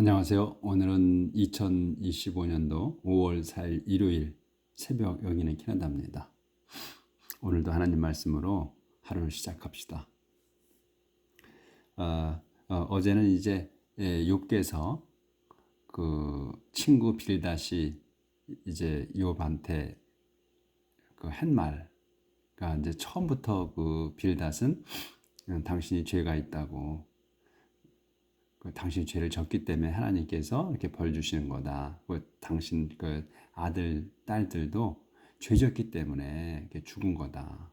안녕하세요. 오늘은 2025년도 5월 4일 일요일 새벽 여기는 캐나다입니다. 오늘도 하나님 말씀으로 하루를 시작합시다. 어, 어, 제는 이제 예, 욥께서 그 친구 빌다시 이제 욥한테 그 한 말, 그러니까 이제 처음부터 그 빌닷은 당신이 죄가 있다고 그 당신 죄를 졌기 때문에 하나님께서 이렇게 벌 주시는 거다. 그 당신 그 아들 딸들도 죄졌기 때문에 이렇게 죽은 거다.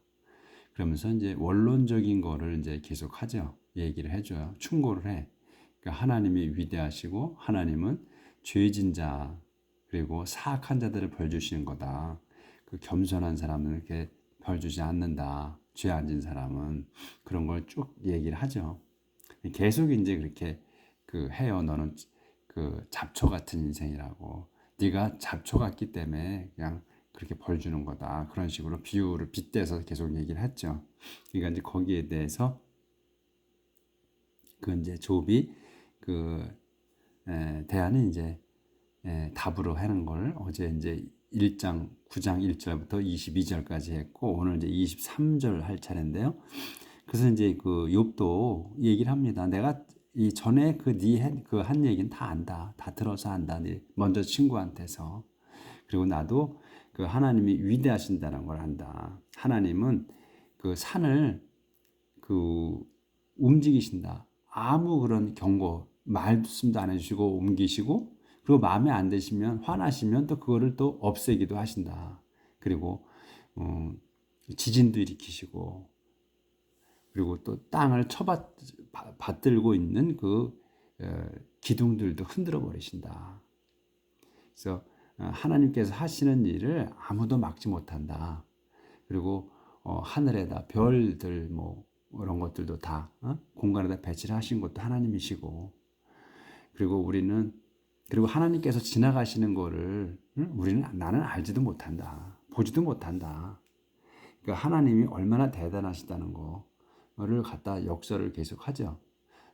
그러면서 이제 원론적인 거를 이제 계속 하죠. 얘기를 해줘요. 충고를 해. 그러니까 하나님이 위대하시고 하나님은 죄진 자 그리고 사악한 자들을 벌 주시는 거다. 그 겸손한 사람은 이렇게 벌 주지 않는다. 죄 안 진 사람은 그런 걸 쭉 얘기를 하죠. 계속 이제 그렇게 그 해요. 너는 그 잡초 같은 인생이라고. 네가 잡초 같기 때문에 그냥 그렇게 벌 주는 거다. 그런 식으로 비유를 빗대서 계속 얘기를 했죠. 그러니까 이제 거기에 대해서 그 이제 조비 그 에, 대안은 이제 에, 답으로 하는 걸 어제 이제 1장 9장 1절부터 22절까지 했고 오늘 이제 23절 할 차례인데요. 그래서 이제 그 욥도 얘기를 합니다. 내가 이 전에 그니그한 얘기는 다 안다. 다 들어서 안다. 먼저 친구한테서. 그리고 나도 그 하나님이 위대하신다는 걸 안다. 하나님은 그 산을 그 움직이신다. 아무 그런 경고, 말씀도 안 해주시고 옮기시고 그리고 마음에 안 드시면 화나시면 또 그거를 또 없애기도 하신다. 그리고 어, 지진도 일으키시고 그리고 또 땅을 쳐받 받들고 있는 그 어, 기둥들도 흔들어 버리신다. 그래서 어, 하나님께서 하시는 일을 아무도 막지 못한다. 그리고 어, 하늘에다 별들 뭐 이런 것들도 다 공간에다 배치를 하신 것도 하나님이시고 그리고 우리는 그리고 하나님께서 지나가시는 거를 우리는 나는 알지도 못한다. 보지도 못한다. 그러니까 하나님이 얼마나 대단하시다는 거. 를 갖다 역설을 계속하죠.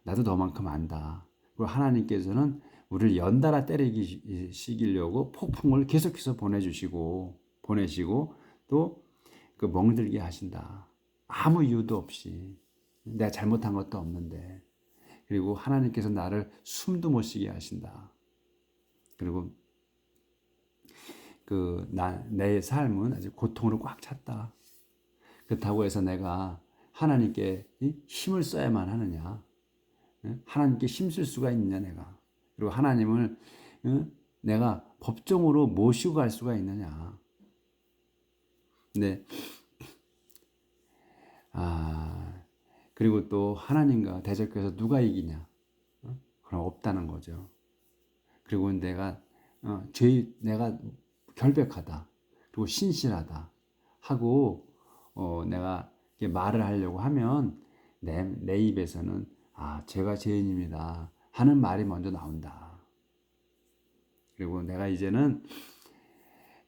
나도 너만큼 안다. 그리고 하나님께서는 우리를 연달아 때리시려고 폭풍을 계속해서 보내주시고 보내시고 또 그 멍들게 하신다. 아무 이유도 없이 내가 잘못한 것도 없는데 그리고 하나님께서 나를 숨도 못 쉬게 하신다. 그리고 그 나 내 삶은 아주 고통으로 꽉 찼다. 그렇다고 해서 내가 하나님께 힘을 써야만 하느냐? 하나님께 힘쓸 수가 있느냐 내가? 그리고 하나님을 내가 법정으로 모시고 갈 수가 있느냐? 네. 아 그리고 또 하나님과 대적해서 누가 이기냐? 그럼 없다는 거죠. 그리고 내가 어, 죄 내가 결백하다 그리고 신실하다 하고 어, 내가 말을 하려고 하면 내, 내 입에서는 아, 제가 죄인입니다. 하는 말이 먼저 나온다. 그리고 내가 이제는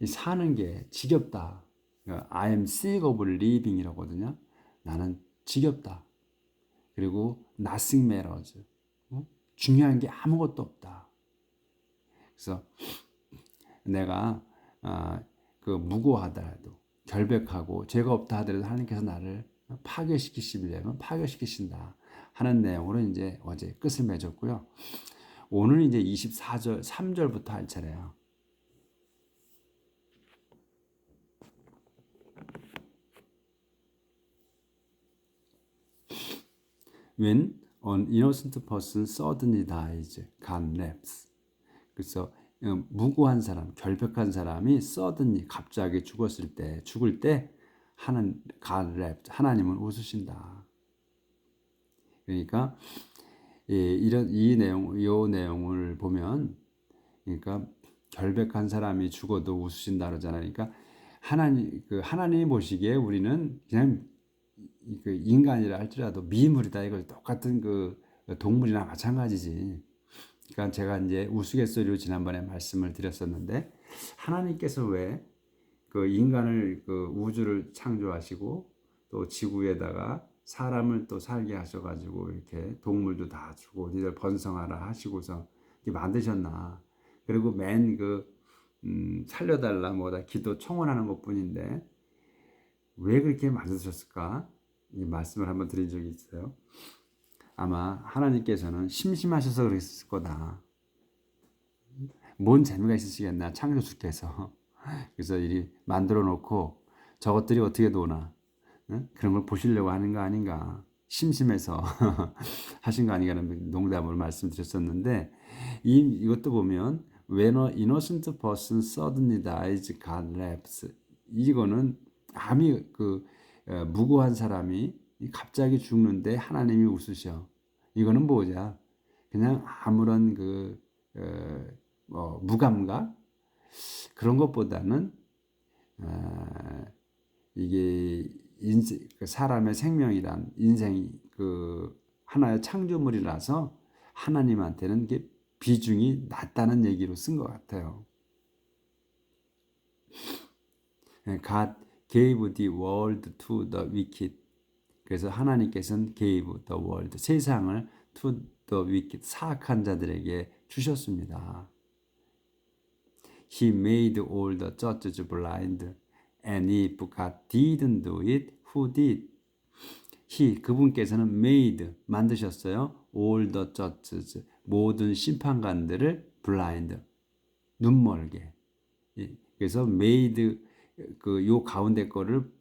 사는 게 지겹다. 그러니까 I am sick of living이라고 하거든요. 나는 지겹다. 그리고 nothing matters. 어? 중요한 게 아무것도 없다. 그래서 내가 아, 그 무고하더라도 결백하고 죄가 없다 하더라도 하나님께서 나를 파괴시키시려면 파괴시키신다 하는 내용으로 이제 어제 끝을 맺었고요. 오늘 이제 24절 3절부터 할 차례예요. When an innocent person suddenly dies, God laughs. 그래서 어, 무고한 사람, 결백한 사람이 suddenly 갑자기 죽었을 때, 죽을 때 하는 가렙 하나님은 웃으신다. 그러니까 이런 이 내용 이 내용을 보면 그러니까 결백한 사람이 죽어도 웃으신다 그러잖아요. 그러니까 하나님 그 하나님이 보시기에 우리는 그냥 그 인간이라 할지라도 미물이다 이거 똑같은 그 동물이나 마찬가지지. 그러니까 제가 이제 우스갯소리로 지난번에 말씀을 드렸었는데 하나님께서 왜 그 인간을 그 우주를 창조하시고 또 지구에다가 사람을 또 살게 하셔가지고 이렇게 동물도 다 주고 니들 번성하라 하시고서 만드셨나. 그리고 맨 그, 음, 살려달라, 뭐다, 기도 청원하는 것 뿐인데, 왜 그렇게 만드셨을까? 이 말씀을 한번 드린 적이 있어요. 아마 하나님께서는 심심하셔서 그랬을 거다. 뭔 재미가 있으시겠나, 창조주께서. 그래서 이 만들어 놓고 저것들이 어떻게 노나, 응? 그런 걸 보시려고 하는 거 아닌가. 심심해서 하신 거 아닌가라는 농담을 말씀드렸었는데, 이, 이것도 보면, when an innocent person suddenly dies, God laughs. 이거는 암이 그 어, 무고한 사람이 갑자기 죽는데 하나님이 웃으셔. 이거는 뭐냐? 그냥 아무런 그 어, 뭐 무감각 그런 것보다는 어, 이게 인생, 그 사람의 생명이란 인생이 그 하나의 창조물이라서 하나님한테는 이게 비중이 낮다는 얘기로 쓴 것 같아요. God gave the world to the wicked. 그래서 하나님께서는 gave the world 세상을 to the wicked 사악한 자들에게 주셨습니다. He made all the judges blind, and if God didn't do it, who did? He 그분께서는 made 만드셨어요. all the judges 모든 심판관들을 blind 눈멀게. 그래서 made 그 요 가운데 거를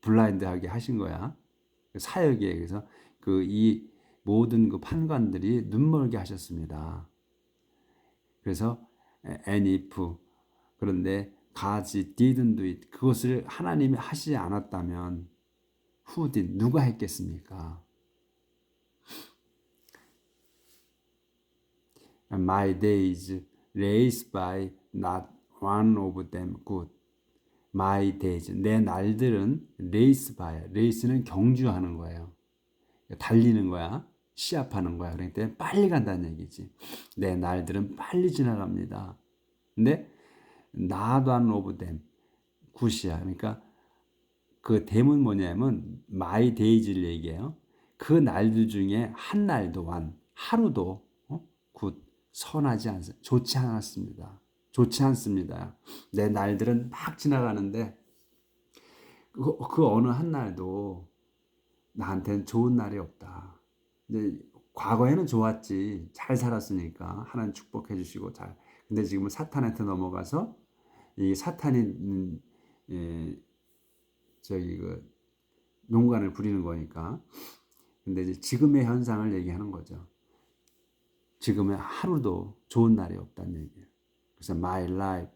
블라인드하게 하신 거야. 사역에 그래서 그 이 모든 그 판관들이 눈멀게 하셨습니다. 그래서 if 그런데 가지 it 그것을 하나님이 하시지 않았다면 did 누가 했겠습니까? My days raised by not one of them good. My days 내 날들은 레이스 봐요. 레이스는 경주하는 거예요. 달리는 거야. 시합하는 거야. 그러니까 빨리 간다는 얘기지. 내 날들은 빨리 지나갑니다. 근데 not one of them 굿이야. 그러니까 그 댐은 뭐냐면 my days를 얘기해요. 그 날들 중에 한 날도 완 하루도 어? 굿 선하지 않습니다. 좋지 않았습니다. 좋지 않습니다. 내 날들은 막 지나가는데 그, 그 어느 한 날도 나한테는 좋은 날이 없다. 이제 과거에는 좋았지. 잘 살았으니까 하나님 축복해 주시고 잘. 근데 지금은 사탄한테 넘어가서 이 사탄이 음, 예, 저기 그 농간을 부리는 거니까. 근데 이제 지금의 현상을 얘기하는 거죠. 지금의 하루도 좋은 날이 없다는 얘기예요. 그래서 my life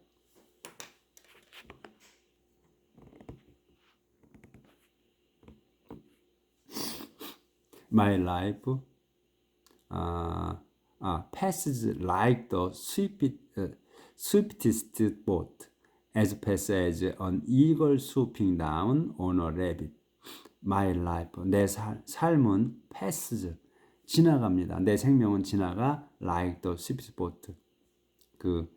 my life 아, 아, passes like the swift, uh, swiftest boat as fast as an eagle swooping down on a rabbit. My life, 내 살, 삶은 passes, 지나갑니다. 내 생명은 지나가 like the swift boat. 그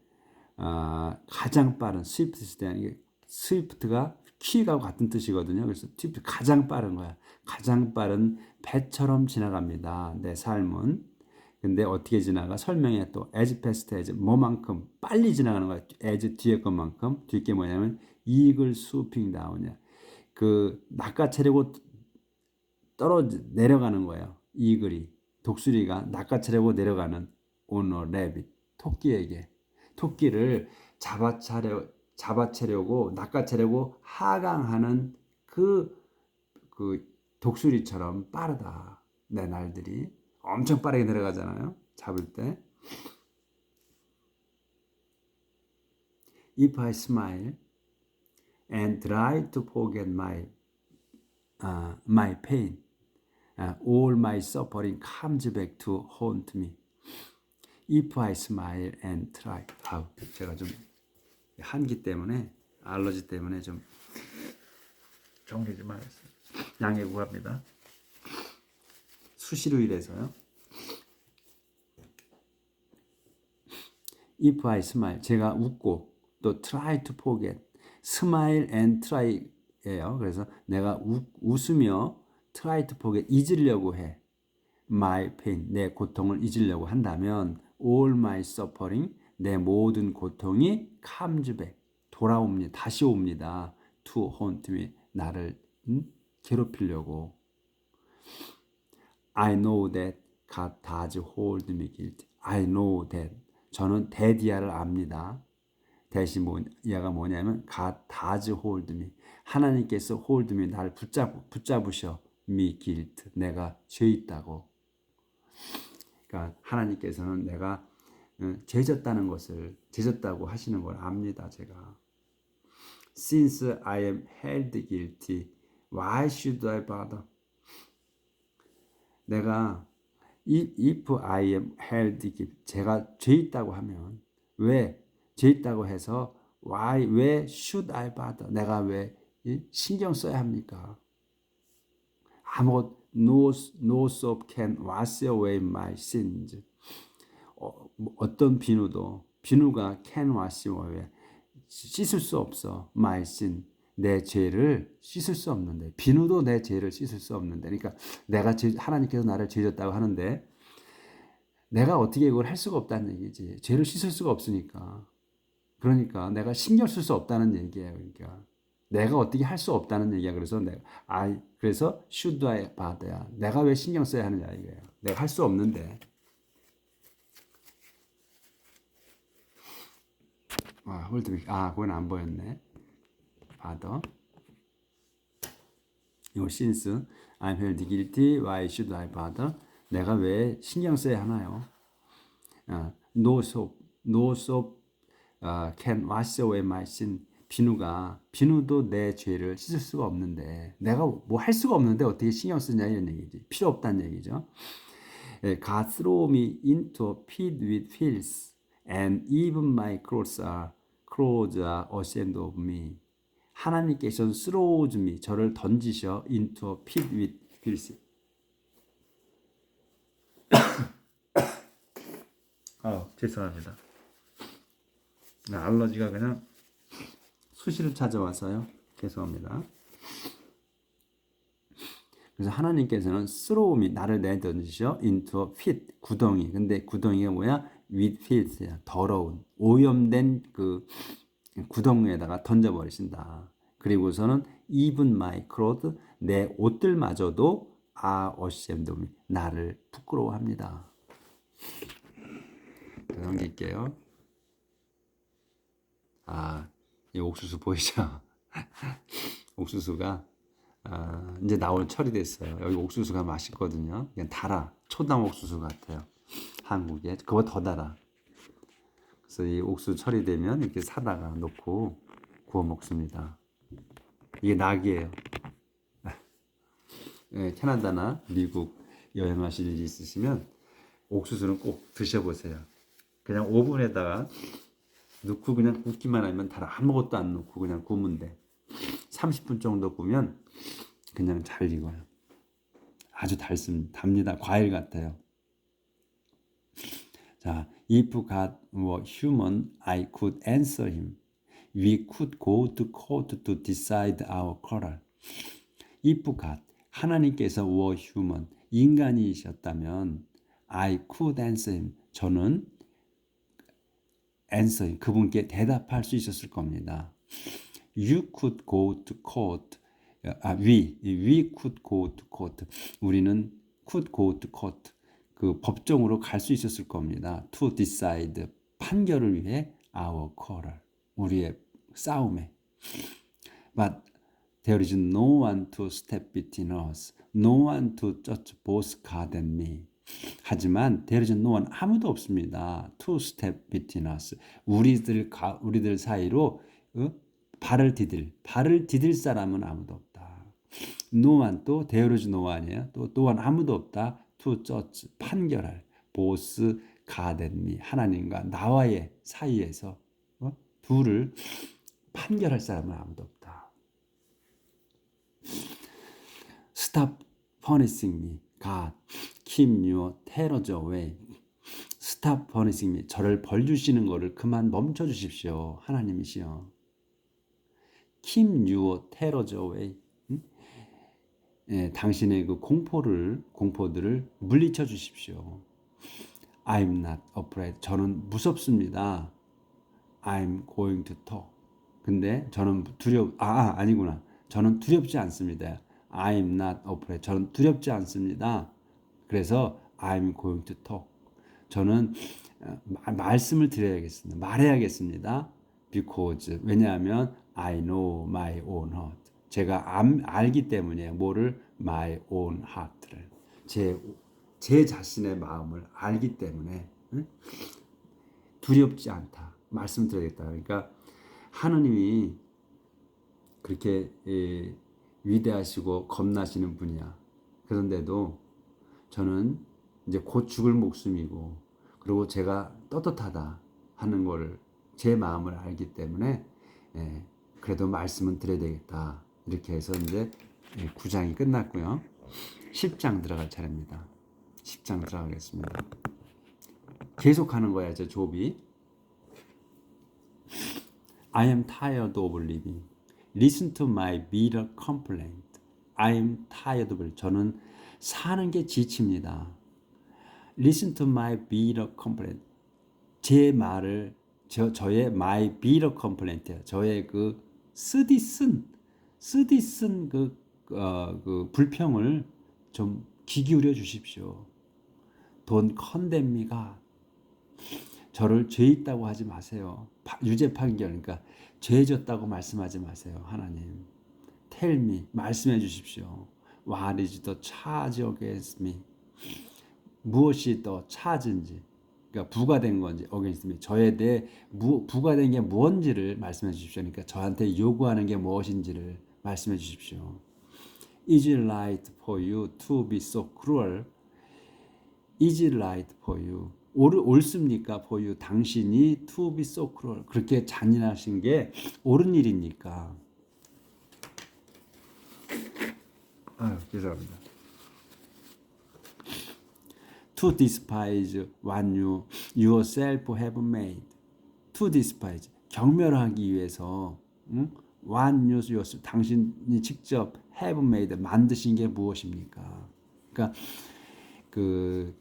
아, 가장 빠른 스위프트라는 게 스위프트가 퀴가 같은 뜻이거든요. 그래서 스위프트 가장 빠른 거야. 가장 빠른 배처럼 지나갑니다. 내 삶은. 근데 어떻게 지나가? 설명에 또 as fast as 뭐만큼 빨리 지나가는 거야. as 뒤에 것만큼 뒤에 게 뭐냐면 이글 수핑 다운이야. 그 낚아채려고 떨어져 내려가는 거예요. 이글이 독수리가 낚아채려고 내려가는 오너 레빗 토끼에게 토끼를 잡아차려 잡아채려고 낚아채려고 하강하는 그, 그 독수리처럼 빠르다. 내 날들이 엄청 빠르게 내려가잖아요. 잡을 때. If I smile and try to forget my uh, my pain, uh, all my suffering comes back to haunt me. If I smile and try. 아, 제가 좀 한기 때문에 알러지 때문에 좀 정리 좀 하겠습니다. 양해 구합니다. 수시로 일해서요. If I smile, 제가 웃고 또 try to forget, smile and try예요. 그래서 내가 우, 웃으며 try to forget 잊으려고 해. my pain, 내 고통을 잊으려고 한다면 all my suffering 내 모든 고통이 comes back 돌아옵니다. 다시 옵니다. to haunt me 나를 음? 괴롭히려고. I know that God does hold me guilty. I know that 저는 대디아를 압니다. 대신 뭐 이하가 뭐냐면 God does hold me. 하나님께서 hold me 나를 붙잡 붙잡으셔. me guilt 내가 죄 있다고. 그러니까 하나님께서는 내가 어, 죄졌다는 것을 죄졌다고 하시는 걸 압니다. 제가. Since I am held guilty, why should I bother? 내가 if I am held guilty, 제가 죄 있다고 하면 왜 죄 있다고 해서 why 왜 should I bother? 내가 왜 신경 써야 합니까? 아무 no no soap can wash away my sins. 어, 어떤 비누도 비누가 can wash away 씻을 수 없어 my sin 내 죄를 씻을 수 없는데 비누도 내 죄를 씻을 수 없는데. 그러니까 내가 죄, 하나님께서 나를 죄졌다고 하는데 내가 어떻게 이걸 할 수가 없다는 얘기지. 죄를 씻을 수가 없으니까. 그러니까 내가 신경 쓸 수 없다는 얘기예요 그러니까 내가 어떻게 할 수 없다는 얘기야. 그래서 내가 아 그래서 should I 받아야. 내가 왜 신경 써야 하느냐 이거예요 내가 할 수 없는데. 아 홀드백. 아 그건 안 보였네. 받아. 이거 since I'm held guilty why should I bother? 내가 왜 신경 써야 하나요? 아, no soap no soap uh, can wash away my sin 비누가 비누도 내 죄를 씻을 수가 없는데 내가 뭐 할 수가 없는데 어떻게 신경 쓰냐 이런 얘기지 필요 없다는 얘기죠. 예, God throw me into a pit with filth and even my clothes are clothes are ashamed of me. 하나님께서는 throw me 저를 던지셔 into a pit with filth. 아 죄송합니다. 알러지가 그냥 수시를 찾아와서요. 죄송합니다. 그래서 하나님께서는 스로움이 나를 내던지셔 into fit 구덩이. 근데 구덩이가 뭐야? with filth야. 더러운 오염된 그 구덩이에다가 던져버리신다. 그리고서는 even my clothes 내 옷들마저도 of me 나를 부끄러워합니다. 넘길게요. 아, 이 옥수수 보이죠? 옥수수가 아, 이제 나올 철이 됐어요. 여기 옥수수가 맛있거든요. 그냥 달아. 초당 옥수수 같아요. 한국에. 그거 더 달아. 그래서 이 옥수수 철이 되면 이렇게 사다가 놓고 구워 먹습니다. 이게 낙이에요. 네, 캐나다나 미국 여행하실 일이 있으시면 옥수수는 꼭 드셔보세요. 그냥 오븐에다가 넣고 그냥 굽기만 하면 다 아무것도 안 넣고 그냥 구우면 돼. 30분 정도 구우면 그냥 잘 익어요. 아주 달습 답니다. 과일 같아요. 자, if God were human, I could answer him. We could go to court to decide our quarrel. if God, 하나님께서 were human, 인간이셨다면, I could answer him. 저는 answer 그분께 대답할 수 있었을 겁니다. You could go to court. 아, we we could go to court. 우리는 could go to court. 그 법정으로 갈 수 있었을 겁니다. To decide 판결을 위해 our quarrel. 우리의 싸움에. But there is no one to step between us. No one to judge both God and me. 하지만 there is no one 아무도 없습니다. To step between us. 우리들 우리들 사이로 어? 발을 디딜 발을 디딜 사람은 아무도 없다. No one 또 there is no one이에요. 또 또한 아무도 없다. To judge 판결할 보스 가덴미 하나님과 나와의 사이에서 어? 둘을 판결할 사람은 아무도 없다. Stop punishing me, God. keep your terrors away. Stop punishing me. 저를 벌 주시는 거를 그만 멈춰 주십시오. 하나님이시여. Keep your terrors away. 응? 예, 당신의 그 공포를 공포들을 물리쳐 주십시오. I'm not afraid. 저는 무섭습니다. I'm going to talk. 근데 저는 두렵 아, 아 아니구나. 저는 두렵지 않습니다. I'm not afraid. 저는 두렵지 않습니다. 그래서 I'm going to talk. 저는 어, 마- 말씀을 드려야겠습니다. 말해야겠습니다. Because 왜냐하면 I know my own heart. 제가 암, 알기 때문에 뭐를 my own heart를 제, 제 자신의 마음을 알기 때문에 응? 두렵지 않다. 말씀드려야겠다. 그러니까 하느님이 그렇게 예, 위대하시고 겁나시는 분이야. 그런데도 저는 이제 곧 죽을 목숨이고 그리고 제가 떳떳하다 하는 거를 제 마음을 알기 때문에 예, 그래도 말씀은 드려야 되겠다. 이렇게 해서 이제 9장이 끝났고요. 10장 들어갈 차례입니다. 10장 들어가겠습니다. 계속 하는 거야, 이제 조비. I am tired of living. Listen to my bitter complaint. I am tired of living. 저는 사는 게 지칩니다. Listen to my bitter complaint. 제 말을 저 저의 my bitter complaint. 저의 그 쓰디 쓴 쓰디 쓴 그, 어, 그 불평을 좀 귀 기울여 주십시오. 돈 컨뎀미가 저를 죄 있다고 하지 마세요. 파- 유죄 판결 그러니까 죄졌다고 말씀하지 마세요. 하나님. Me 말씀해 주십시오. What is the charge against me? 무엇이 더 차진지 그러니까 부과된 건지 against me 저에 대해 무, 부과된 게 무엇인지를 말씀해 주십시오. 그러니까 저한테 요구하는 게 무엇인지를 말씀해 주십시오. Is it right for you to be so cruel? Is it right for you? 옳, 옳습니까? you 당신이 to be so cruel 그렇게 잔인하신 게 옳은 일입니까? 아 죄송합니다. To despise what you yourself have made. To despise 경멸하기 위해서 응? what you yourself 당신이 직접 have made 만드신 게 무엇입니까? 그러니까 그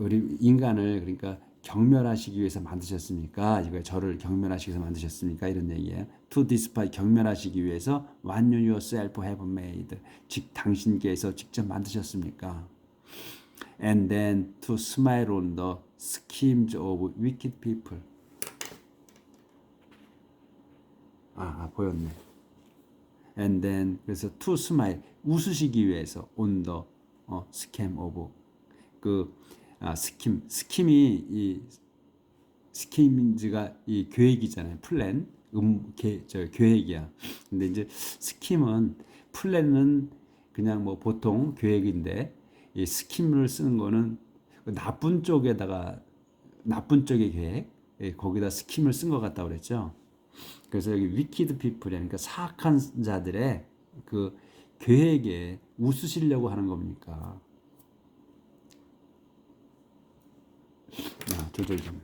우리 인간을 그러니까 경멸하시기 위해서 만드셨습니까? 이거 저를 경멸하시기 위해서 만드셨습니까? 이런 얘기예요. To despise 경멸하시기 위해서 what you yourself have made 즉 당신께서 직접 만드셨습니까? And then to smile on the schemes of wicked people. 아, 아 보였네. And then 그래서 to smile 웃으시기 위해서 on the 어, scam of 그 아, 스킴 스킴이 이 스키민즈가 이 계획이잖아요. 플랜 음, 계, 저 계획이야. 근데 이제 스킴은 플랜은 그냥 뭐 보통 계획인데 이 스킴을 쓰는 거는 그 나쁜 쪽에다가 나쁜 쪽의 계획 예, 거기다 스킴을 쓴 것 같다고 그랬죠. 그래서 여기 위키드 피플이 그러니까 사악한 자들의 그 계획에 웃으시려고 하는 겁니까? 아, 조절 좀.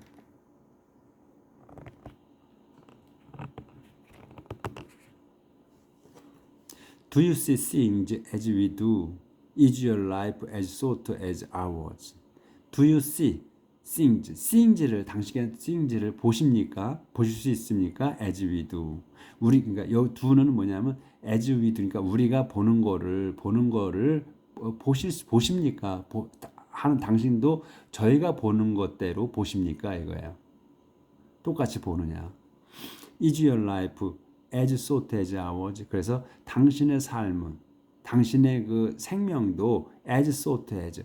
Do you see things as we do? Is your life as sort as ours? Do you see things? things를 당신의 things를 보십니까? 보실 수 있습니까? As we do. 우리 그러니까 여 두는 뭐냐면 as we do. 그러니까 우리가 보는 거를 보는 거를 어, 보실 수- 보십니까? 보, 하는 당신도 저희가 보는 것대로 보십니까? 이거예요. 똑같이 보느냐? Is your life as sort as ours? 그래서 당신의 삶은 당신의 그 생명도 as sort as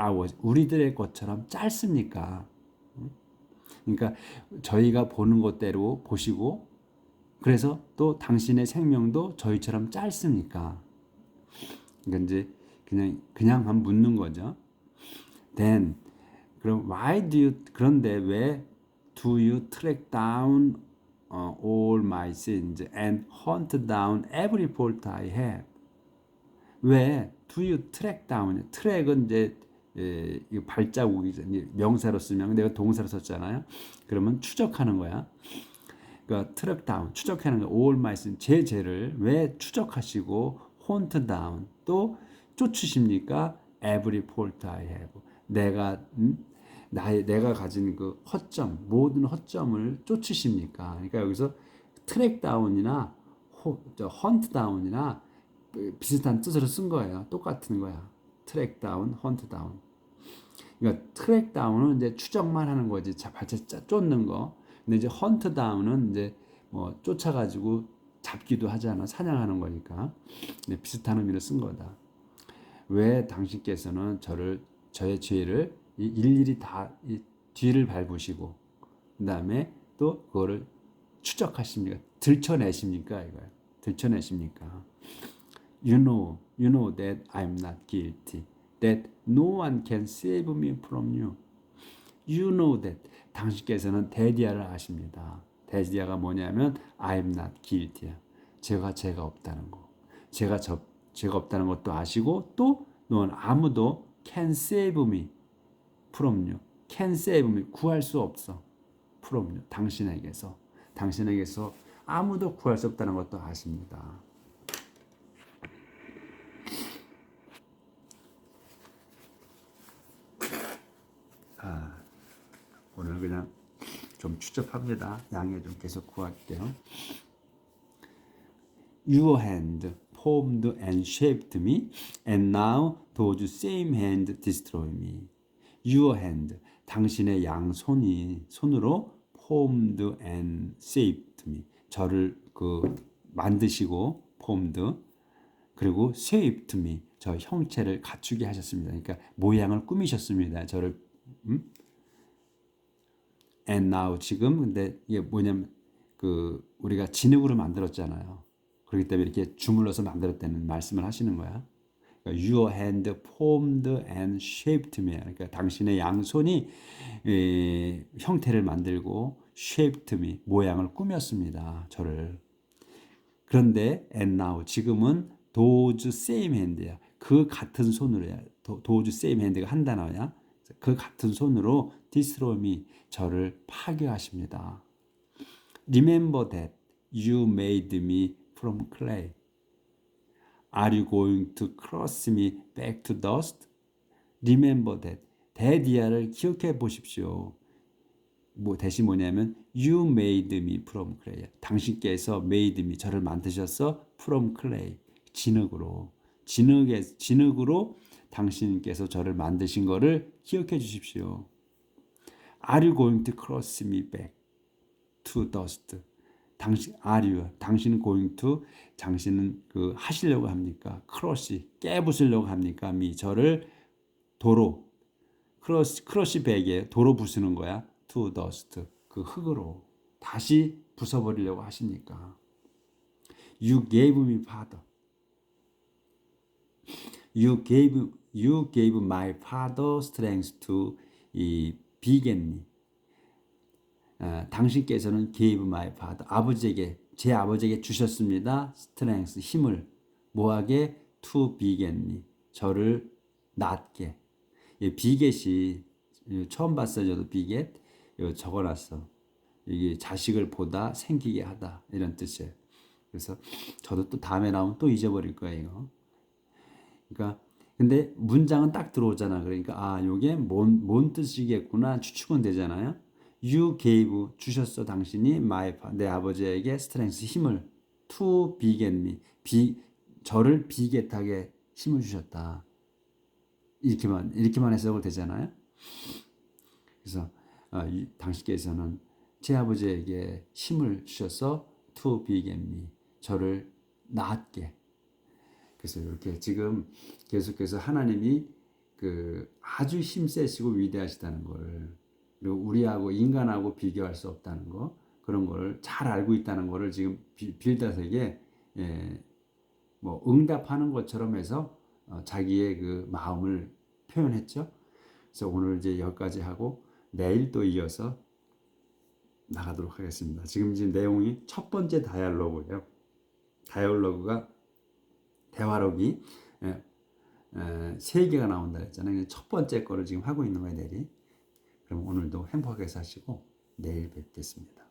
ours 우리들의 것처럼 짧습니까? 응? 그러니까 저희가 보는 것대로 보시고 그래서 또 당신의 생명도 저희처럼 짧습니까? 그러니까 이제 그냥 그냥 한번 묻는 거죠. Then 그럼 why do you 그런데 왜 do you track down uh, all my sins and hunt down every fault I have? 왜 do you track down? 트랙은 이제 예, 이 발자국이 이제 명사로 쓰면 내가 동사로 썼잖아요. 그러면 추적하는 거야. 그러니까 트랙 다운 추적하는 거 all my sin 제 죄를 왜 추적하시고 hunt down 또 쫓으십니까? every fault I have 내가 음? 나의 내가 가진 그 허점 모든 허점을 쫓으십니까? 그러니까 여기서 트랙 다운이나 헌트 다운이나 비슷한 뜻으로 쓴 거예요. 똑같은 거야. 트랙 다운, 헌트 다운. 그러니까 트랙 다운은 이제 추적만 하는 거지. 자, 발차 쫓는 거. 근데 이제 헌트 다운은 이제 뭐 쫓아가지고 잡기도 하잖아. 사냥하는 거니까. 네, 비슷한 의미로 쓴 거다. 왜 당신께서는 저를 저의 죄를 일일이 다 뒤를 밟으시고 그 다음에 또 그거를 추적하십니까? 들춰내십니까? 이거야. 들춰내십니까? You know, you know that I'm not guilty. That no one can save me from you. You know that. 당신께서는 대디아를 아십니다. 대디아가 뭐냐면 I'm not guilty야. 제가 죄가 없다는 거. 제가 저 죄가 없다는 것도 아시고 또넌 아무도 can save me from you. can save me 구할 수 없어. from you. 당신에게서 당신에게서 아무도 구할 수 없다는 것도 아십니다. 아, 오늘 그냥 좀 추접합니다. 양해 좀 계속 구할게요. Your hand formed and shaped me, and now those same hand destroy me. Your hand, 당신의 양손이 손으로 formed and shaped me. 저를 그 만드시고 formed 그리고 shaped me. 저 형체를 갖추게 하셨습니다. 그러니까 모양을 꾸미셨습니다. 저를 음? and now 지금 근데 이게 뭐냐면 그 우리가 진흙으로 만들었잖아요. 그렇기 때문에 이렇게 주물러서 만들었다는 말씀을 하시는 거야. 그러니까 Your hand formed and shaped me. 그러니까 당신의 양손이 에, 형태를 만들고 shaped me 모양을 꾸몄습니다. 저를. 그런데 and now 지금은 those same hand야. 그 같은 손으로야. those same hand가 한 단어야. 그 같은 손으로 me 저를 파괴하십니다. Remember that you made me from clay. Are you going to cross me back to dust? Remember that. 대디아를 기억해 보십시오. 뭐 대신 뭐냐면 you made me from clay. 당신께서 made me 저를 만드셔서 from clay 진흙으로 진흙에 진흙으로 당신께서 저를 만드신 것을 기억해 주십시오. Are you going to cross me back to dust? 당신 you 당신은 going 당신은 그 하시려고 합니까? 크러시 깨부수려고 합니까? 미 저를 도로 크러시 크러시 백에 도로 부수는 거야. to dust 그 흙으로 다시 부숴버리려고 하십니까? You gave me father. You gave you gave my father strength to 이 beget me. 어, 당신께서는 gave my father 아버지에게 제 아버지에게 주셨습니다. strength 힘을 뭐하게 to beget me 저를 낳게. 이 비겟이 처음 봤어요. 저도 비겟 이거 적어놨어. 이게 자식을 보다 생기게 하다 이런 뜻이에요. 그래서 저도 또 다음에 나오면 또 잊어버릴 거예요. 이거. 그러니까 근데 문장은 딱 들어오잖아. 그러니까 아, 요게 뭔, 뭔 뜻이겠구나 추측은 되잖아요. You gave 주셨어 당신이 my 내 아버지에게 스트렝스 힘을 to beget me 비 저를 비겟하게 힘을 주셨다. 이렇게만 이렇게만 해석을 되잖아요. 그래서 어, 이, 당신께서는 제 아버지에게 힘을 주셔서 to beget me 저를 낳게 그래서 이렇게 지금 계속해서 하나님이 그 아주 힘세시고 위대하시다는 걸 우리하고 인간하고 비교할 수 없다는 거 그런 걸 잘 알고 있다는 거를 지금 빌다에게 예, 뭐 응답하는 것처럼 해서 어, 자기의 그 마음을 표현했죠. 그래서 오늘 이제 여기까지 하고 내일 또 이어서 나가도록 하겠습니다. 지금 지금 내용이 첫 번째 다이얼로그예요. 다이얼로그가 대화록이 예, 세 개가 나온다 했잖아요. 첫 번째 거를 지금 하고 있는 거예요, 내일. 그럼 오늘도 행복하게 사시고 내일 뵙겠습니다.